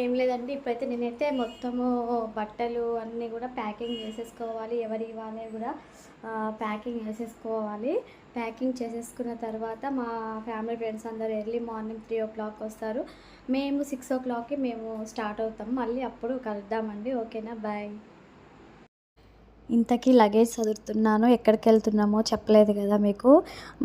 ఏం లేదండి ఇప్పుడైతే నేనైతే మొత్తము బట్టలు అన్నీ కూడా ప్యాకింగ్ చేసేసుకోవాలి ఎవరి ఇవ్వాలి కూడా ప్యాకింగ్ చేసేసుకోవాలి. ప్యాకింగ్ చేసేసుకున్న తర్వాత మా ఫ్యామిలీ ఫ్రెండ్స్ అందరూ early morning three o'clock వస్తారు. మేము సిక్స్ ఓ క్లాక్కి మేము స్టార్ట్ అవుతాం. మళ్ళీ అప్పుడు కలుద్దామండి. ఓకేనా? బాయ్. ఇంతకీ లగేజ్ చదువుతున్నాను ఎక్కడికి వెళ్తున్నామో చెప్పలేదు కదా మీకు.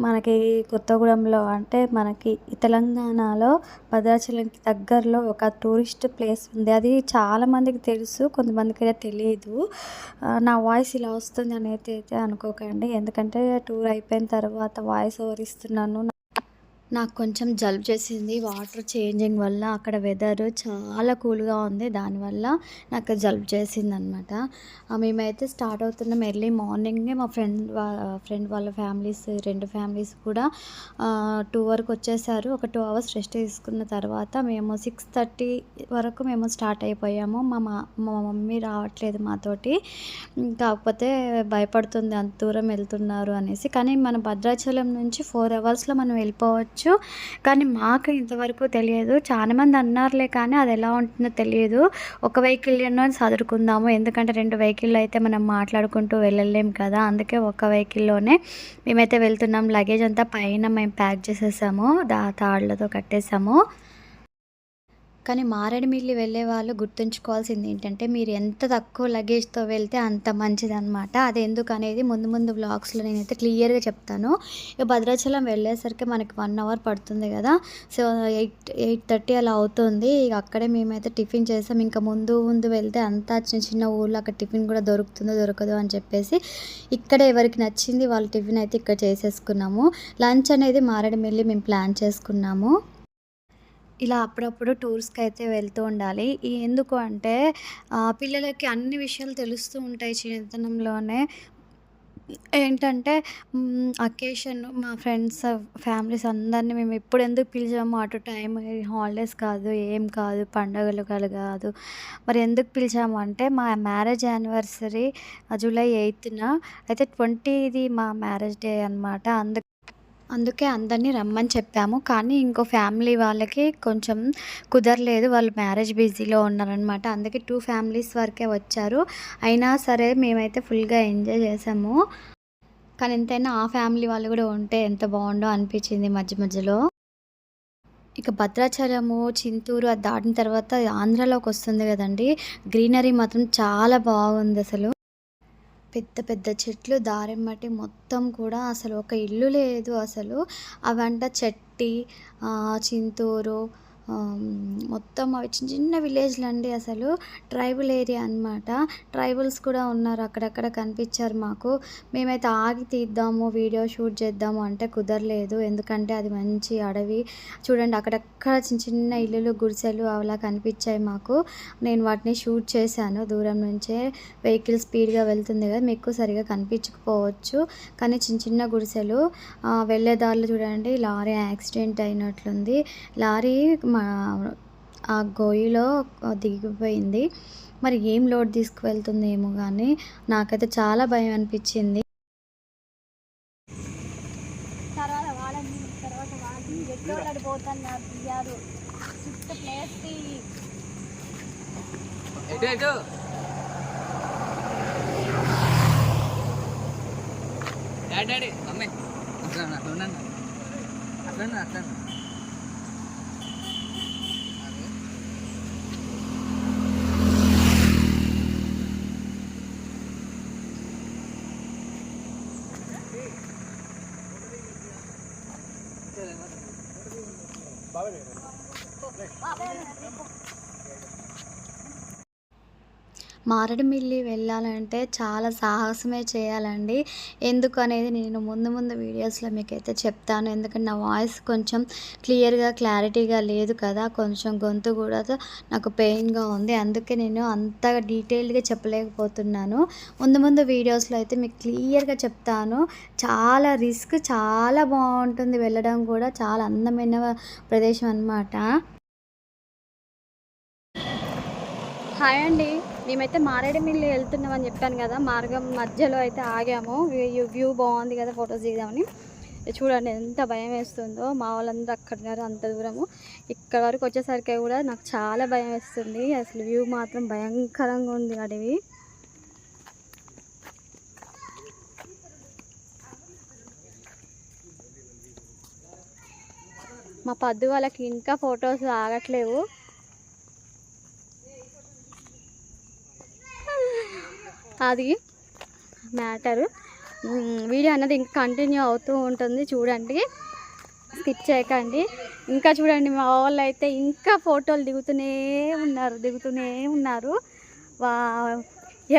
మనకి కొత్తగూడెంలో అంటే మనకి తెలంగాణలో భద్రాచలంకి దగ్గరలో ఒక టూరిస్ట్ ప్లేస్ ఉంది. అది చాలామందికి తెలుసు కొంతమందికి అయితే తెలియదు నా వాయిస్ ఇలా వస్తుంది అనేది అయితే అనుకోకండి. ఎందుకంటే టూర్ అయిపోయిన తర్వాత వాయిస్ ఓవర్ ఇస్తున్నాను. నాకు కొంచెం జలుబు చేసింది. వాటర్ చేంజింగ్ వల్ల అక్కడ వెదర్ చాలా కూల్గా ఉంది. దానివల్ల నాకు జలుబు చేసింది అనమాట మేమైతే స్టార్ట్ అవుతున్నాం ఎర్లీ మార్నింగే. మా ఫ్రెండ్ వా ఫ్రెండ్ వాళ్ళ ఫ్యామిలీస్ రెండు ఫ్యామిలీస్ కూడా టూ వరకు వచ్చేసారు. ఒక టూ అవర్స్ రెస్ట్ తీసుకున్న తర్వాత మేము సిక్స్ థర్టీ వరకు మేము స్టార్ట్ అయిపోయాము. మా మా మా మమ్మీ రావట్లేదు మాతోటి. కాకపోతే భయపడుతుంది అంత దూరం వెళ్తున్నారు అనేసి. కానీ మన భద్రాచలం నుంచి ఫోర్ అవర్స్లో మనం వెళ్ళిపోవచ్చు. కానీ మాకు ఇంతవరకు తెలియదు. చాలా మంది అన్నారులే కానీ అది ఎలా ఉంటుందో తెలియదు. ఒక వెహికల్లోనే చదువుకుందాము ఎందుకంటే రెండు వెహికల్ అయితే మనం మాట్లాడుకుంటూ వెళ్ళలేం కదా. అందుకే ఒక వెహికల్లోనే మేమైతే వెళ్తున్నాం. లగేజ్ అంతా పైన మేము ప్యాక్ చేసేసాము. దా తాళ్ళతో కట్టేసాము. కానీ మారేడుమిల్లి వెళ్ళే వాళ్ళు గుర్తుంచుకోవాల్సింది ఏంటంటే మీరు ఎంత తక్కువ లగేజ్తో వెళ్తే అంత మంచిదన్నమాట. అది ఎందుకు అనేది ముందు ముందు వ్లాగ్స్లో నేనైతే క్లియర్గా చెప్తాను. ఇక భద్రాచలం వెళ్ళేసరికి మనకి వన్ అవర్ పడుతుంది కదా. సో ఎయిట్ ఎయిట్ థర్టీ అలా అవుతుంది. ఇక అక్కడే మేమైతే టిఫిన్ చేసాం. ఇంకా ముందు ముందు వెళ్తే అంతా చిన్న చిన్న ఊళ్ళో అక్కడ టిఫిన్ కూడా దొరుకుతుందో దొరకదు అని చెప్పేసి ఇక్కడ ఎవరికి నచ్చింది వాళ్ళ టిఫిన్ అయితే ఇక్కడ చేసేసుకున్నాము. లంచ్ అనేది మారేడుమిల్లి మేము ప్లాన్ చేసుకున్నాము. ఇలా అప్పుడప్పుడు టూర్స్కి అయితే వెళ్తూ ఉండాలి. ఎందుకు అంటే పిల్లలకి అన్ని విషయాలు తెలుస్తూ ఉంటాయి చిన్నతనంలోనే. ఏంటంటే అకేషన్ మా ఫ్రెండ్స్ ఫ్యామిలీస్ అందరినీ మేము ఎప్పుడు ఎందుకు పిలిచాము అటు టైం హాలిడేస్ కాదు ఏం కాదు పండగలు కాదు. మరి ఎందుకు పిలిచాము అంటే మా మ్యారేజ్ యానివర్సరీ జూలై ఎయిత్న అయితే ట్వంటీది మా మ్యారేజ్ డే అనమాట అందుకు అందుకే అందరినీ రమ్మని చెప్పాము. కానీ ఇంకో ఫ్యామిలీ వాళ్ళకి కొంచెం కుదరలేదు. వాళ్ళు మ్యారేజ్ బిజీలో ఉన్నారనమాట అందుకే టూ ఫ్యామిలీస్ వరకే వచ్చారు. అయినా సరే మేమైతే ఫుల్గా ఎంజాయ్ చేసాము. కానీ ఎంతైనా ఆ ఫ్యామిలీ వాళ్ళు కూడా ఉంటే ఎంత బాగుండో అనిపించింది మధ్య మధ్యలో. ఇక భద్రాచలము చింతూరు అది దాటిన తర్వాత ఆంధ్రాలోకి వస్తుంది కదండి. గ్రీనరీ మాత్రం చాలా బాగుంది అసలు. పెద్ద పెద్ద చెట్లు దారెమ్మటి మొత్తం కూడా అసలు ఒక ఇల్లు లేదు అసలు. అవంట చెట్టి చింతూరు మొత్తం అవి చిన్న చిన్న విలేజ్లు అండి అసలు. ట్రైబల్ ఏరియా అన్నమాట. ట్రైబల్స్ కూడా ఉన్నారు అక్కడక్కడ కనిపించారు మాకు. మేమైతే ఆగి తీద్దాము వీడియో షూట్ చేద్దాము అంటే కుదరలేదు. ఎందుకంటే అది మంచి అడవి. చూడండి అక్కడక్కడ చిన్న చిన్న ఇల్లులు గుడిసెలు అలా కనిపించాయి మాకు. నేను వాటిని షూట్ చేశాను దూరం నుంచే. వెహికల్ స్పీడ్గా వెళ్తుంది కదా మీకు సరిగా కనిపించకపోవచ్చు. కానీ చిన్న చిన్న గుడిసెలు వెళ్ళేదారులు వెళ్ళే దారిలో చూడండి లారీ యాక్సిడెంట్ అయినట్లుంది. లారీ ఆ గొయ్యిలో దిగిపోయింది. మరి ఏం లోడ్ తీసుకువెళ్తుందేమో కానీ నాకైతే చాలా భయం అనిపించింది. తర్వాత వాళ్ళని తర్వాత వాళ్ళని ఎట్టోళ్ళు పోతున్నారు తీయారు చుట్టూ ప్లేస్ ఎటు ఎటు? డాడీ అట్లా అట్లా అట్లా ఉండండి, అట్లా ఉండండి. మారేడుమిల్లి వెళ్ళాలంటే చాలా సాహసమే చేయాలండి. ఎందుకు అనేది నేను ముందు ముందు వీడియోస్లో మీకైతే చెప్తాను. ఎందుకంటే నా వాయిస్ కొంచెం క్లియర్గా క్లారిటీగా లేదు కదా. కొంచెం గొంతు కూడా నాకు పెయిన్గా ఉంది. అందుకే నేను అంత డీటెయిల్డ్గా చెప్పలేకపోతున్నాను. ముందు ముందు వీడియోస్లో అయితే మీకు క్లియర్గా చెప్తాను. చాలా రిస్క్ చాలా బాగుంటుంది వెళ్ళడం కూడా. చాలా అందమైన ప్రదేశం అన్నమాట. హాయ్ అండి. మేమైతే మారేడుమిల్లి వెళ్తున్నామని చెప్పాను కదా మార్గం మధ్యలో అయితే ఆగాము. వ్యూ వ్యూ బాగుంది కదా ఫొటోస్ దిగుదామని. చూడండి ఎంత భయం వేస్తుందో మా వాళ్ళందరూ అక్కడ ఉన్నారు అంత దూరము. ఇక్కడ వరకు వచ్చేసరికి కూడా నాకు చాలా భయం వేస్తుంది. అసలు వ్యూ మాత్రం భయంకరంగా ఉంది అడవి. మా పద్దు వాళ్ళకి ఇంకా ఫొటోస్ ఆగట్లేవు. అది మ్యాటరు. వీడియో అన్నది ఇంకా కంటిన్యూ అవుతూ ఉంటుంది చూడండి. స్కిప్ చేయకండి. ఇంకా చూడండి మా వాళ్ళు అయితే ఇంకా ఫోటోలు దిగుతూనే ఉన్నారు దిగుతూనే ఉన్నారు. వా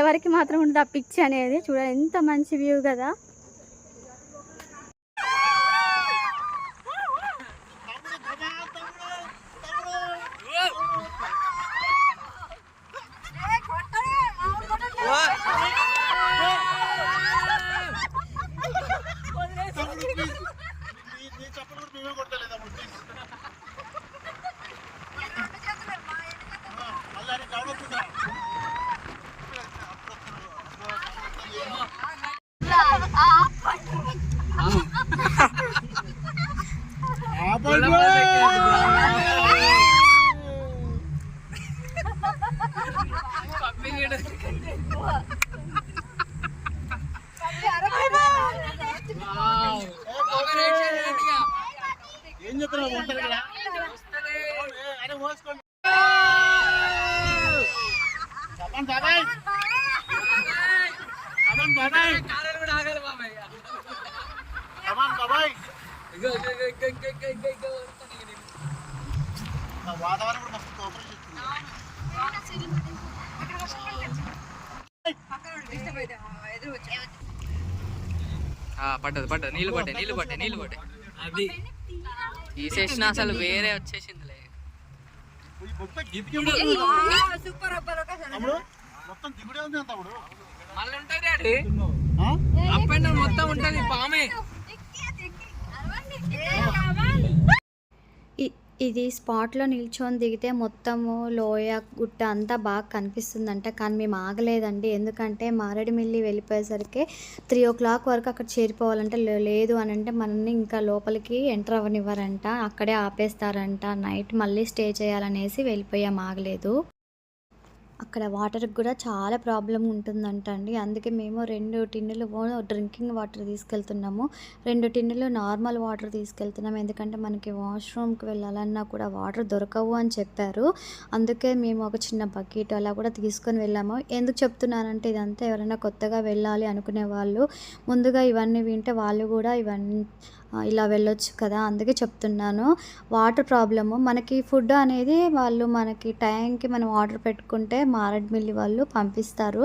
ఎవరికి మాత్రం ఉండదు ఆ పిక్చ్ అనేది. చూడండి ఎంత మంచి వ్యూ కదా. ఏం చెప్తున్నావు ఒంటరి కదా అరే మోసుకోండి కమన్ బాబాయ్. కమన్ బాబాయ్ కమన్ బాబాయ్ నా వాతావరణం కూడా మస్తు కోఆపరేషన్ ఇస్తుంది పడ్డది పడ్డది. నీళ్ళు పడ్డాయి నీళ్ళు పడ్డాయి నీళ్ళు పడ్డాయి. అది తీసేసిన అసలు వేరే వచ్చేసిందిలే. ఈ మొత్తం దిగుడే ఉంది మళ్ళీ ఉంటుంది డాడీ ఆ? అప్ అండ్ డౌన్ మొత్తం ఉంటుంది పామే. ఇది స్పాట్లో నిల్చొని దిగితే మొత్తము లోయ గుట్ట అంతా బాగా కనిపిస్తుందంట. కానీ మేము ఆగలేదండి. ఎందుకంటే మారేడుమిల్లి వెళ్ళిపోయేసరికి త్రీ ఓ క్లాక్ వరకు అక్కడ చేరిపోవాలంటే లే- లేదు అని అంటే మనల్ని ఇంకా లోపలికి ఎంటర్ అవ్వనివ్వరంట. అక్కడే ఆపేస్తారంట. నైట్ మళ్ళీ స్టే చేయాలనేసి వెళ్ళిపోయాం. ఆగలేదు. అక్కడ వాటర్కి కూడా చాలా ప్రాబ్లం ఉంటుందంట అండి అందుకే మేము రెండు టిన్నులు డ్రింకింగ్ వాటర్ తీసుకెళ్తున్నాము. రెండు టిన్నులు నార్మల్ వాటర్ తీసుకెళ్తున్నాం ఎందుకంటే మనకి వాష్రూమ్కి వెళ్ళాలన్నా కూడా వాటర్ దొరకవు అని చెప్పారు. అందుకే మేము ఒక చిన్న బకెట్ అలా కూడా తీసుకొని వెళ్ళాము. ఎందుకు చెప్తున్నానంటే ఇదంతా ఎవరైనా కొత్తగా వెళ్ళాలి అనుకునే వాళ్ళు ముందుగా ఇవన్నీ వింటే వాళ్ళు కూడా ఇవన్నీ ఇలా వెళ్ళొచ్చు కదా అందుకే చెప్తున్నాను. వాటర్ ప్రాబ్లము మనకి ఫుడ్ అనేది వాళ్ళు మనకి టైంకి మనం ఆర్డర్ పెట్టుకుంటే మారడ్మిల్లి వాళ్ళు పంపిస్తారు.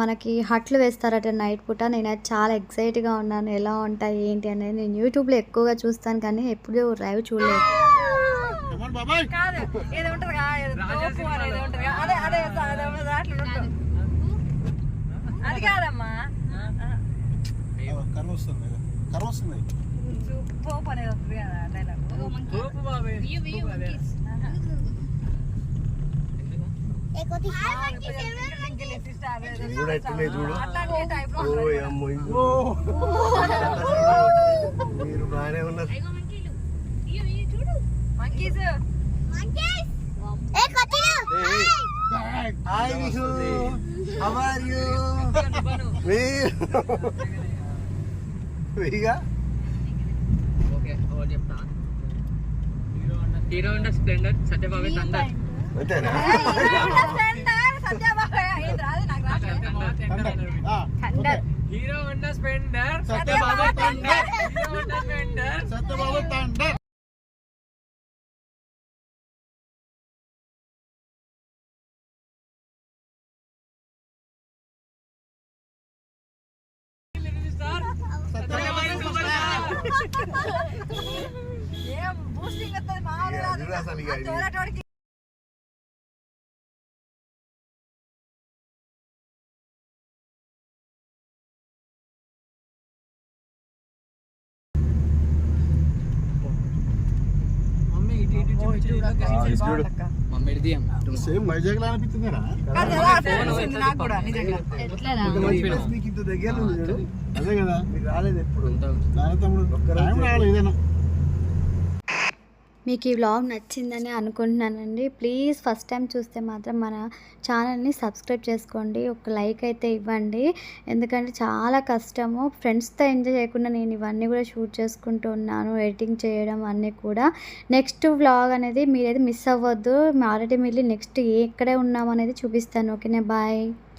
మనకి హట్లు వేస్తారట నైట్ పూట. నేనైతే చాలా ఎక్సైట్గా ఉన్నాను. ఎలా ఉంటాయి ఏంటి అనేది నేను యూట్యూబ్లో ఎక్కువగా చూస్తాను కానీ ఎప్పుడూ లైవ్ చూడలేదు. అది కాదమ్మా. కర్ర వస్తుంది చూడు. ఎట్లున్నాయి చూడు మీరు బాగానే ఉన్నారు. Monkeys hi. Vishu how are you వెరిగా చెప్తా. Hero Honda Splendor Satyababu thunder. అంతేనా? Hero Honda Splendor Satyababu thunder Hero Honda Splendor Satyababu thunder ఏం బూస్టింగ్ వస్తుంది మామూలుగా ఇక చూడు అసలు ఇక ఇది. చూడటానికి మమ్మీ ఇటు ఇటు చూడు చూడు మమ్మీ దియం సేమ్ వైజాగ్ లా అనిపిస్తుంది కదా కాదు కదా, అట్లా అనిపిస్తుంది నాకు కూడా దగ్గర అదే కదా. మీకు రాలేదు ఎప్పుడు. తమ్ముడు టైం రావాలి ఏదైనా. మీకు ఈ వ్లాగ్ నచ్చిందని అనుకుంటున్నానండి. ప్లీజ్ ఫస్ట్ టైం చూస్తే మాత్రం మన ఛానల్ని సబ్స్క్రైబ్ చేసుకోండి. ఒక లైక్ అయితే ఇవ్వండి. ఎందుకంటే చాలా కష్టము. ఫ్రెండ్స్తో ఎంజాయ్ చేయకుండా నేను ఇవన్నీ కూడా షూట్ చేసుకుంటూ ఉన్నాను. ఎడిటింగ్ చేయడం అన్నీ కూడా. నెక్స్ట్ వ్లాగ్ అనేది మీరైతే మిస్ అవ్వద్దు. ఆల్రెడీ మళ్ళీ నెక్స్ట్ ఎక్కడే ఉన్నాము అనేది చూపిస్తాను ఓకేనా బాయ్